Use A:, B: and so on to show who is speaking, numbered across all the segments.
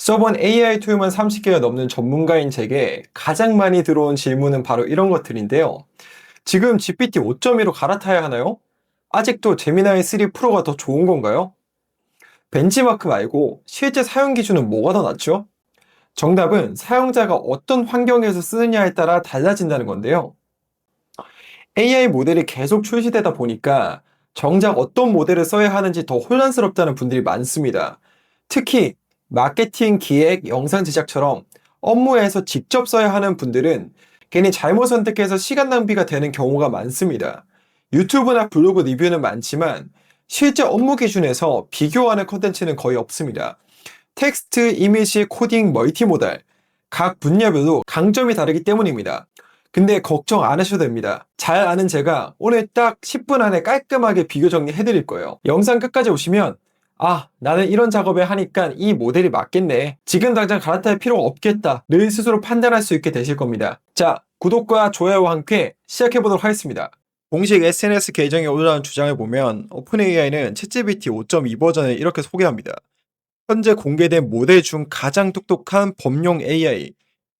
A: 써본 AI 툴만 30개가 넘는 전문가인 제게 가장 많이 들어온 질문은 바로 이런 것들인데요. 지금 GPT 5.1로 갈아타야 하나요? 아직도 제미나이 3 프로가 더 좋은 건가요? 벤치마크 말고 실제 사용 기준은 뭐가 더 낫죠? 정답은 사용자가 어떤 환경에서 쓰느냐에 따라 달라진다는 건데요. AI 모델이 계속 출시되다 보니까 정작 어떤 모델을 써야 하는지 더 혼란스럽다는 분들이 많습니다. 특히 마케팅, 기획, 영상 제작처럼 업무에서 직접 써야 하는 분들은 괜히 잘못 선택해서 시간 낭비가 되는 경우가 많습니다. 유튜브나 블로그 리뷰는 많지만 실제 업무 기준에서 비교하는 컨텐츠는 거의 없습니다. 텍스트, 이미지, 코딩, 멀티모달 각 분야별로 강점이 다르기 때문입니다. 근데 걱정 안 하셔도 됩니다. 잘 아는 제가 오늘 딱 10분 안에 깔끔하게 비교 정리해 드릴 거예요. 영상 끝까지 오시면 아, 나는 이런 작업을 하니까 이 모델이 맞겠네. 지금 당장 갈아탈 필요가 없겠다. 늘 스스로 판단할 수 있게 되실 겁니다. 자, 구독과 좋아요와 함께 시작해 보도록 하겠습니다. 공식 SNS 계정에 올라온 주장을 보면 오픈AI는 챗GPT 5.2 버전을 이렇게 소개합니다. 현재 공개된 모델 중 가장 똑똑한 범용 AI,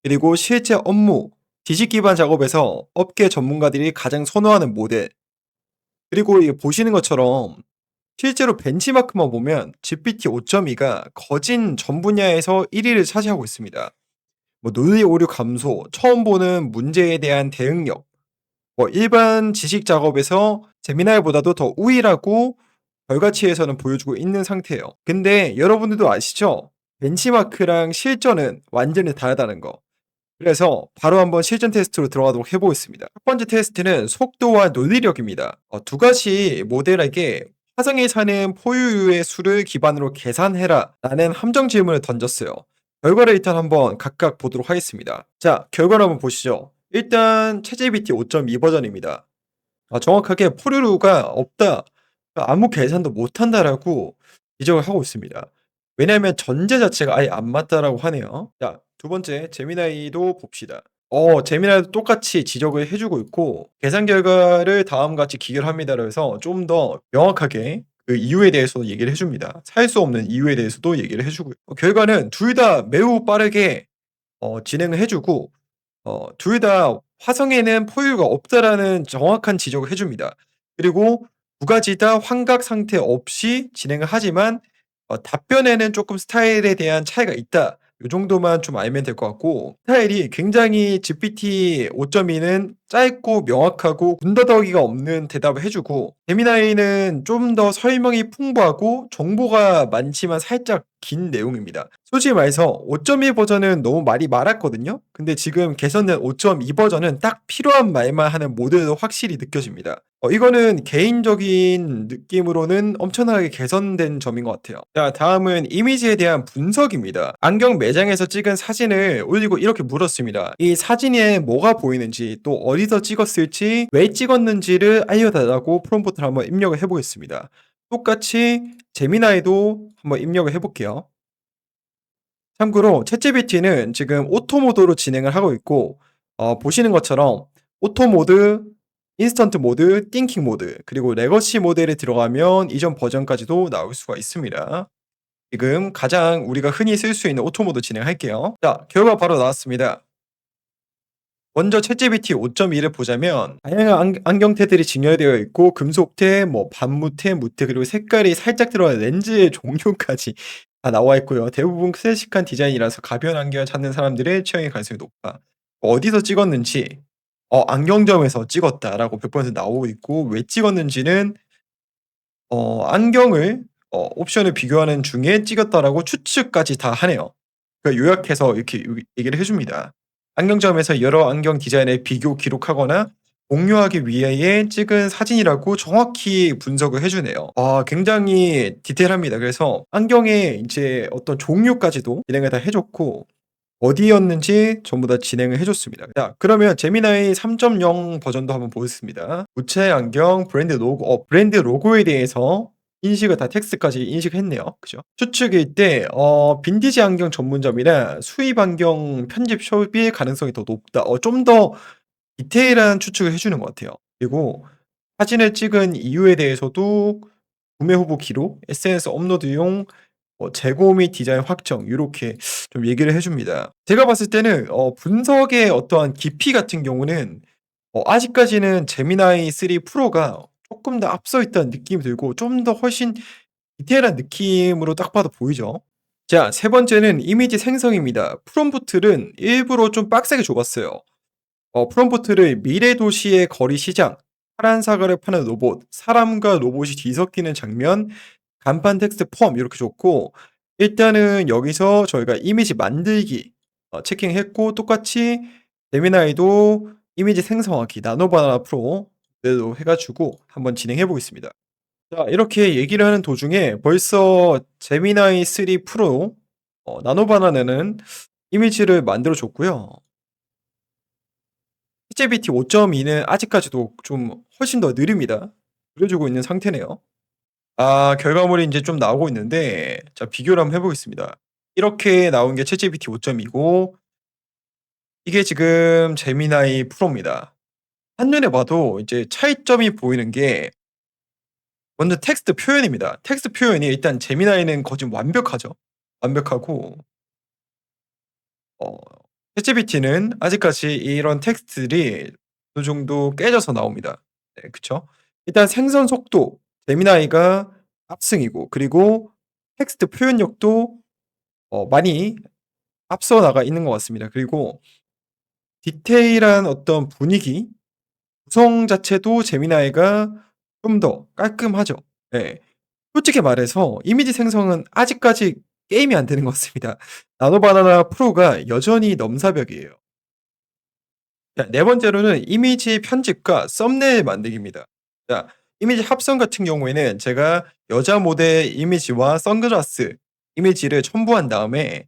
A: 그리고 실제 업무, 지식 기반 작업에서 업계 전문가들이 가장 선호하는 모델. 그리고 이 보시는 것처럼 실제로 벤치마크만 보면 GPT 5.2가 거진 전 분야에서 1위를 차지하고 있습니다. 뭐 논리 오류 감소, 처음 보는 문제에 대한 대응력, 뭐 일반 지식 작업에서 제미나이보다도 더 우위라고 결과치에서는 보여주고 있는 상태예요. 근데 여러분들도 아시죠? 벤치마크랑 실전은 완전히 다르다는 거. 그래서 바로 한번 실전 테스트로 들어가도록 해보겠습니다. 첫 번째 테스트는 속도와 논리력입니다. 어, 두 가지 모델에게 화성에 사는 포유류의 수를 기반으로 계산해라 라는 함정 질문을 던졌어요. 결과를 일단 한번 각각 보도록 하겠습니다. 자, 결과를 한번 보시죠. 일단 채제비티 5.2 버전입니다. 아, 정확하게 포유류가 없다, 아무 계산도 못한다라고 지적을 하고 있습니다. 왜냐하면 전제 자체가 아예 안 맞다라고 하네요. 자, 두 번째 제미나이도 봅시다. 어, 제미나이도 똑같이 지적을 해주고 있고 계산 결과를 다음과 같이 기결합니다. 그래서 좀 더 명확하게 그 이유에 대해서도 얘기를 해줍니다. 살 수 없는 이유에 대해서도 얘기를 해주고요. 어, 결과는 둘 다 매우 빠르게 어, 진행을 해주고 어, 둘 다 화성에는 포유가 없다라는 정확한 지적을 해줍니다. 그리고 두 가지 다 환각 상태 없이 진행을 하지만 어, 답변에는 조금 스타일에 대한 차이가 있다. 요 정도만 좀 알면 될 것 같고 스타일이 굉장히 GPT 5.2는 짧고 명확하고 군더더기가 없는 대답을 해주고 제미나이는 좀 더 설명이 풍부하고 정보가 많지만 살짝 긴 내용입니다. 솔직히 말해서 5.1 버전은 너무 말이 많았거든요. 근데 지금 개선된 5.2 버전은 딱 필요한 말만 하는 모델도 확실히 느껴집니다. 어, 이거는 개인적인 느낌으로는 엄청나게 개선된 점인 것 같아요. 자, 다음은 이미지에 대한 분석입니다. 안경 매장에서 찍은 사진을 올리고 이렇게 물었습니다. 이 사진에 뭐가 보이는지 또 어디서 찍었을지 왜 찍었는지를 알려달라고 프롬프트를 한번 입력을 해보겠습니다. 똑같이 제미나이도 한번 입력을 해볼게요. 참고로 챗GPT는 지금 오토 모드로 진행을 하고 있고 어, 보시는 것처럼 오토 모드, 인스턴트 모드, 띵킹 모드, 그리고 레거시 모델에 들어가면 이전 버전까지도 나올 수가 있습니다. 지금 가장 우리가 흔히 쓸 수 있는 오토 모드 진행할게요. 자, 결과 바로 나왔습니다. 먼저 챗GPT 5.2를 보자면 다양한 안, 경테들이 진열되어 있고 금속테, 뭐 반무테, 무테 그리고 색깔이 살짝 들어간 렌즈의 종류까지 다 나와 있고요. 대부분 클래식한 디자인이라서 가벼운 안경을 찾는 사람들의 취향의 가능성이 높아. 어디서 찍었는지 어, 안경점에서 찍었다라고 100% 나오고 있고 왜 찍었는지는 어, 안경을 어, 옵션을 비교하는 중에 찍었다라고 추측까지 다 하네요. 그러니까 요약해서 이렇게 얘기를 해 줍니다. 안경점에서 여러 안경 디자인을 비교 기록하거나 공유하기 위해 찍은 사진이라고 정확히 분석을 해 주네요. 아, 굉장히 디테일합니다. 그래서 안경의 이제 어떤 종류까지도 진행을 다 해 줬고, 어디였는지 전부 다 진행을 해줬습니다. 자, 그러면 제미나이 3.0 버전도 한번 보겠습니다. 구체 안경, 브랜드 로고, 어, 브랜드 로고에 대해서 인식을 다 텍스트까지 인식했네요. 그죠? 추측일 때, 어, 빈티지 안경 전문점이나 수입 안경 편집 숍일 가능성이 더 높다. 어, 좀 더 디테일한 추측을 해주는 것 같아요. 그리고 사진을 찍은 이유에 대해서도 구매 후보 기록, SNS 업로드용 어 재고 및 디자인 확정 요렇게 좀 얘기를 해 줍니다. 제가 봤을 때는 어 분석의 어떠한 깊이 같은 경우는 어 아직까지는 제미나이 3 프로가 쪼끔 더 앞서 있다는 느낌이 들고 좀 더 훨씬 디테일한 느낌으로 딱 봐도 보이죠. 자, 세 번째는 이미지 생성입니다. 프롬프트는 일부러 좀 빡세게 줘 봤어요. 어 프롬프트를 미래 도시의 거리 시장, 파란 사과를 파는 로봇, 사람과 로봇이 뒤섞이는 장면, 간판 텍스트 펌 이렇게 줬고 일단은 여기서 저희가 이미지 만들기 어 체킹했고 똑같이 제미나이도 이미지 생성하기 나노 바나나 프로대로 해 가지고 한번 진행해 보겠습니다. 자 이렇게 얘기를 하는 도중에 벌써 제미나이 3 프로 어 나노 바나나는 이미지를 만들어 줬고요. 챗지피티 5.2는 아직까지도 좀 훨씬 더 느립니다. 그려 주고 있는 상태네요. 아 결과물이 인제 좀 나오고 있는데 자 비교를 한번 해 보겠습니다. 이렇게 나온 게 챗지피티 5.2고 이게 지금 제미나이 프로입니다. 한눈에 봐도 이제 차이점이 보이는 게 먼저 텍스트 표현입니다. 텍스트 표현이 일단 제미나이는 좀 완벽하죠. 완벽하고 어 챗지피티는 아직까지 이런 텍스트들이 어느 정도 깨져서 나옵니다. 네 그쵸. 일단 생성 속도 제미나이가 압승이고 그리고 텍스트 표현력도 어 많이 앞서 나가 있는 것 같습니다. 그리고 디테일한 어떤 분위기, 구성 자체도 제미나이가 좀 더 깔끔하죠. 예. 솔직히 말해서 이미지 생성은 아직까지 게임이 안 되는 것 같습니다. 나노 바나나 프로가 여전히 넘사벽이에요. 자 네 번째로는 이미지 편집과 썸네일 만들기입니다. 자 이미지 합성 같은 경우에는 제가 여자 모델 이미지와 선글라스 이미지를 첨부한 다음에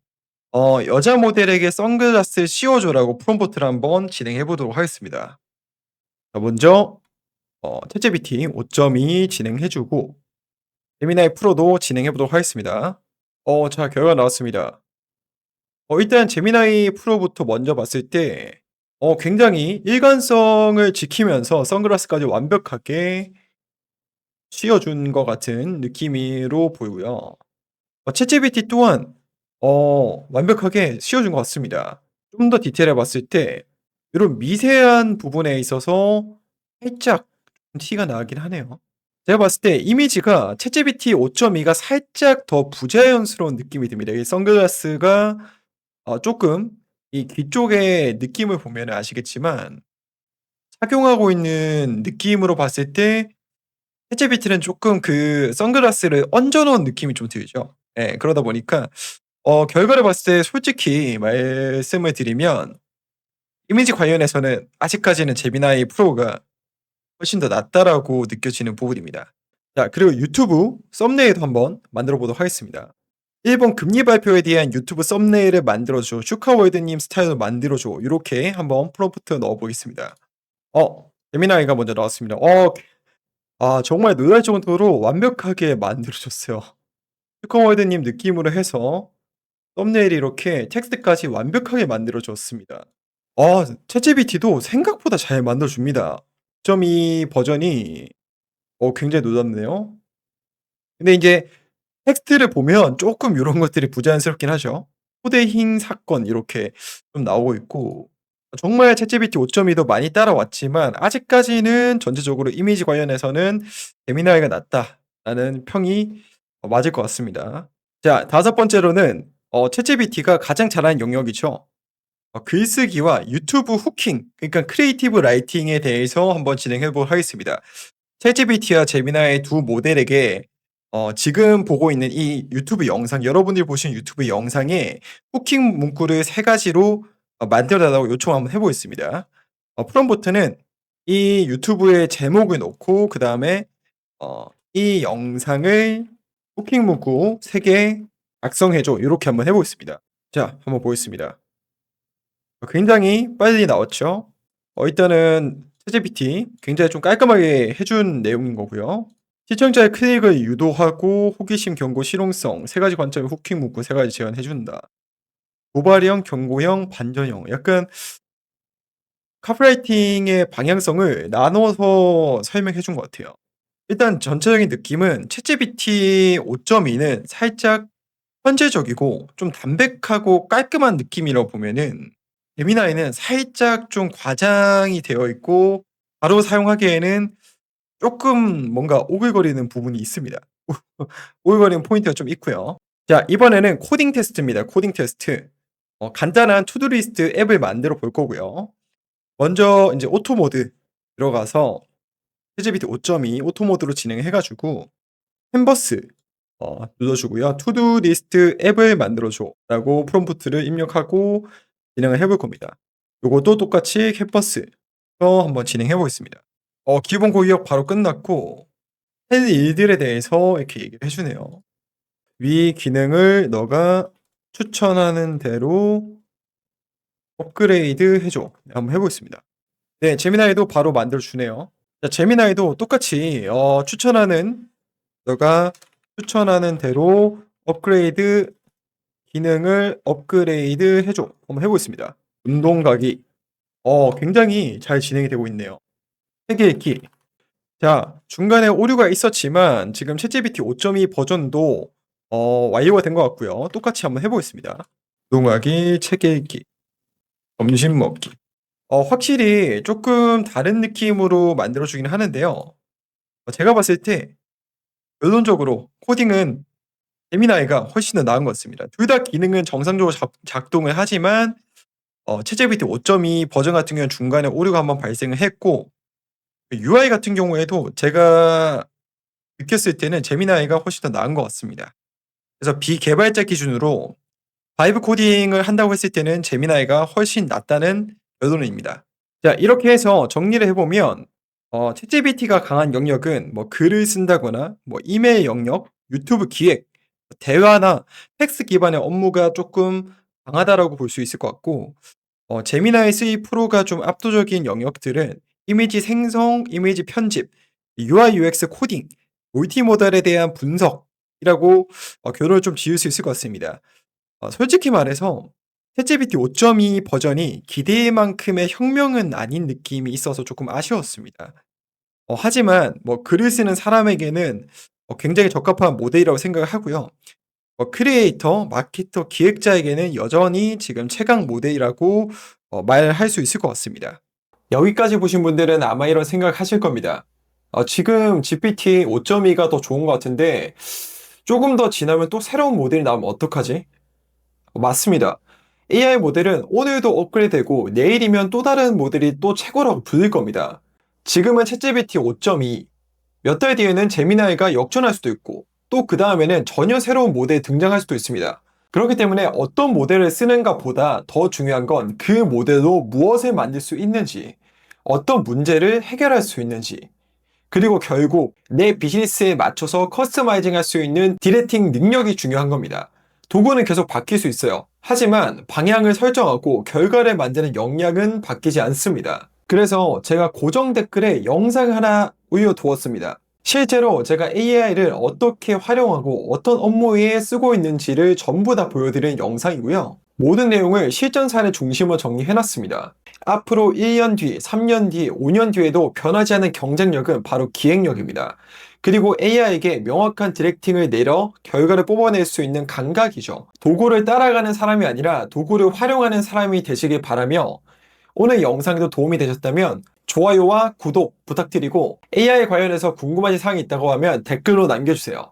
A: 어 "여자 모델에게 선글라스를 씌워 줘."라고 프롬프트를 한번 진행해 보도록 하겠습니다. 자 먼저 어 챗지피티 5.2 진행해 주고 제미나이 프로도 진행해 보도록 하겠습니다. 어 자 결과가 나왔습니다. 어 일단 제미나이 프로부터 먼저 봤을 때 어 굉장히 일관성을 지키면서 선글라스까지 완벽하게 씌워 준 것 같은 느낌으로 보이고요. 어 챗지피티 또한 어 완벽하게 씌워 준 것 같습니다. 좀 더 디테일해 봤을 때 요런 미세한 부분에 있어서 살짝 티가 나긴 하네요. 제가 봤을 때 이미지가 챗지피티 5.2가 살짝 더 부자연스러운 느낌이 듭니다. 이 선글라스가 어 쪼끔 이귀 쪽의 느낌을 보면은 아시겠지만 착용하고 있는 느낌으로 봤을 때 챗지피티는 쪼끔 그 선글라스를 얹어 놓은 느낌이 좀 들죠. 예 그러다 보니까 어 결과를 봤을 때 솔직히 말씀을 드리면 이미지 관련해서는 아직까지는 제미나이 프로가 훨씬 더 낫다라고 느껴지는 부분입니다. 자 그리고 유튜브 썸네일도 한번 만들어 보도록 하겠습니다. "일본 금리 발표에 대한 유튜브 썸네일을 만들어 줘. 슈카월드 님 스타일로 만들어 줘." 요렇게 한번 프롬프트 넣어 보겠습니다. 어 제미나이가 먼저 나왔습니다. 어 아 정말 놀랄 정도로 완벽하게 만들어 줬어요. 슈카월드 님 느낌으로 해서 썸네일이 이렇게 텍스트까지 완벽하게 만들어 줬습니다. 아 챗지피티도 생각보다 잘 만들어 줍니다. 5.2 버전이 어 굉장히 놀랍네요. 근데 인제 텍스트를 보면 쪼끔 요런 것들이 부자연스럽긴 하죠. 후대인 사건 이렇게 좀 나오고 있고 정말 챗지피티 5.2도 많이 따라왔지만 아직까지는 전체적으로 이미지 관련해서는 제미나이가 낫다라는 평이 어 맞을 것 같습니다. 자 다섯 번째로는 어 챗지피티가 가장 잘하는 영역이죠. 어 글쓰기와 유튜브 후킹 그러니까 크리에이티브 라이팅에 대해서 한번 진행해 보도록 하겠습니다. 챗지피티와 제미나이 두 모델에게 어 지금 보고 있는 이 유튜브 영상 여러분들이 보시는 유튜브 영상에 후킹 문구를 3 가지로 어 만들어 달라고 요청을 한번 해 보겠습니다. 어 프롬프트는 이 유튜브의 제목을 넣고 그 다음에 어 "이 영상을 후킹 문구 3개 작성해 줘." 요렇게 한번 해 보겠습니다. 자 한번 보겠습니다. 어 굉장히 빨리 나왔죠. 어 일단은 챗지피티 굉장히 좀 깔끔하게 해준 내용인 거고요. 시청자의 클릭을 유도하고 호기심, 경고, 실용성 3 가지 관점의 후킹 문구 3 가지 제안해 준다. 도발형, 경고형, 반전형 약간 카피라이팅의 방향성을 나눠서 설명해 준 것 같아요. 일단 전체적인 느낌은 챗지피티 5.2는 살짝 현재적이고 좀 담백하고 깔끔한 느낌이라고 보면은 제미나이는 살짝 좀 과장이 되어 있고 바로 사용하기에는 조금 뭔가 오글거리는 부분이 있습니다. 오글거리는 포인트가 좀 있고요. 자, 이번에는 코딩 테스트입니다. 코딩 테스트. 어, 간단한 투두리스트 앱을 만들어 볼 거고요. 먼저 이제 오토 모드 들어가서 ChatGPT 5.2 오토 모드로 진행해 가지고 캔버스 어, 눌러주고요. 투두 리스트 앱을 만들어줘라고 프롬프트를 입력하고 진행을 해볼 겁니다. 요것도 똑같이 캔버스로 한번 진행해 보겠습니다. 어, 기본 고기역 바로 끝났고 할 일들에 대해서 이렇게 얘기를 해주네요. 위 기능을 너가 추천하는 대로 업그레이드 해줘. 한번 해보겠습니다. 네, 제미나이도 바로 만들어주네요. 자, 제미나이도 똑같이 어, 추천하는 너가 추천하는 대로 업그레이드 기능을 업그레이드 해줘. 한번 해보겠습니다. 운동 가기. 어, 굉장히 잘 진행이 되고 있네요. 세계 읽기. 자, 중간에 오류가 있었지만 지금 챗GPT 5.2 버전도 어, 완료가 된 것 같고요. 똑같이 한번 해보겠습니다. 책 읽기, 점심 먹기. 어, 확실히 조금 다른 느낌으로 만들어주긴 하는데요. 어, 제가 봤을 때 결론적으로 코딩은 제미나이가 훨씬 더 나은 것 같습니다. 둘 다 기능은 정상적으로 작, 작동을 하지만 어, 챗GPT 5.2 버전 같은 경우는 중간에 오류가 한번 발생을 했고 UI 같은 경우에도 제가 느꼈을 때는 제미나이가 훨씬 더 나은 것 같습니다. 그래서 비개발자 기준으로 바이브 코딩을 한다고 했을 때는 제미나이가 훨씬 낫다는 결론입니다. 자, 이렇게 해서 정리를 해보면 어, 챗GPT가 강한 영역은 뭐 글을 쓴다거나 뭐 이메일 영역, 유튜브 기획, 대화나 텍스 기반의 업무가 조금 강하다라고 볼 수 있을 것 같고 어, 제미나이 3 프로가 좀 압도적인 영역들은 이미지 생성, 이미지 편집, UI UX 코딩, 멀티모달에 대한 분석 이라고 어, 결론을 좀 지을 수 있을 것 같습니다. 어, 솔직히 말해서 챗GPT 5.2 버전이 기대만큼의 혁명은 아닌 느낌이 있어서 조금 아쉬웠습니다. 어, 하지만 뭐 글을 쓰는 사람에게는 어, 굉장히 적합한 모델이라고 생각을 하고요. 어, 크리에이터, 마케터, 기획자에게는 여전히 지금 최강 모델이라고 어, 말할 수 있을 것 같습니다. 여기까지 보신 분들은 아마 이런 생각 하실 겁니다. 어, 지금 GPT 5.2가 더 좋은 것 같은데 조금 더 지나면 또 새로운 모델이 나오면 어떡하지? 어, 맞습니다. AI 모델은 오늘도 업그레이드되고 내일이면 또 다른 모델이 또 최고라고 불릴 겁니다. 지금은 챗GPT 5.2, 몇 달 뒤에는 제미나이가 역전할 수도 있고 또 그 다음에는 전혀 새로운 모델이 등장할 수도 있습니다. 그렇기 때문에 어떤 모델을 쓰는가 보다 더 중요한 건 그 모델로 무엇을 만들 수 있는지, 어떤 문제를 해결할 수 있는지, 그리고 결국 내 비즈니스에 맞춰서 커스터마이징 할 수 있는 디렉팅 능력이 중요한 겁니다. 도구는 계속 바뀔 수 있어요. 하지만 방향을 설정하고 결과를 만드는 역량은 바뀌지 않습니다. 그래서 제가 고정 댓글에 영상 하나 올려두었습니다. 실제로 제가 AI를 어떻게 활용하고 어떤 업무에 쓰고 있는지를 전부 다 보여드린 영상이고요. 모든 내용을 실전 사례 중심으로 정리해놨습니다. 앞으로 1년 뒤, 3년 뒤, 5년 뒤에도 변하지 않는 경쟁력은 바로 기획력입니다. 그리고 AI에게 명확한 디렉팅을 내려 결과를 뽑아낼 수 있는 감각이죠. 도구를 따라가는 사람이 아니라 도구를 활용하는 사람이 되시길 바라며 오늘 영상에도 도움이 되셨다면 좋아요와 구독 부탁드리고 AI 관련해서 궁금하신 사항이 있다고 하면 댓글로 남겨주세요.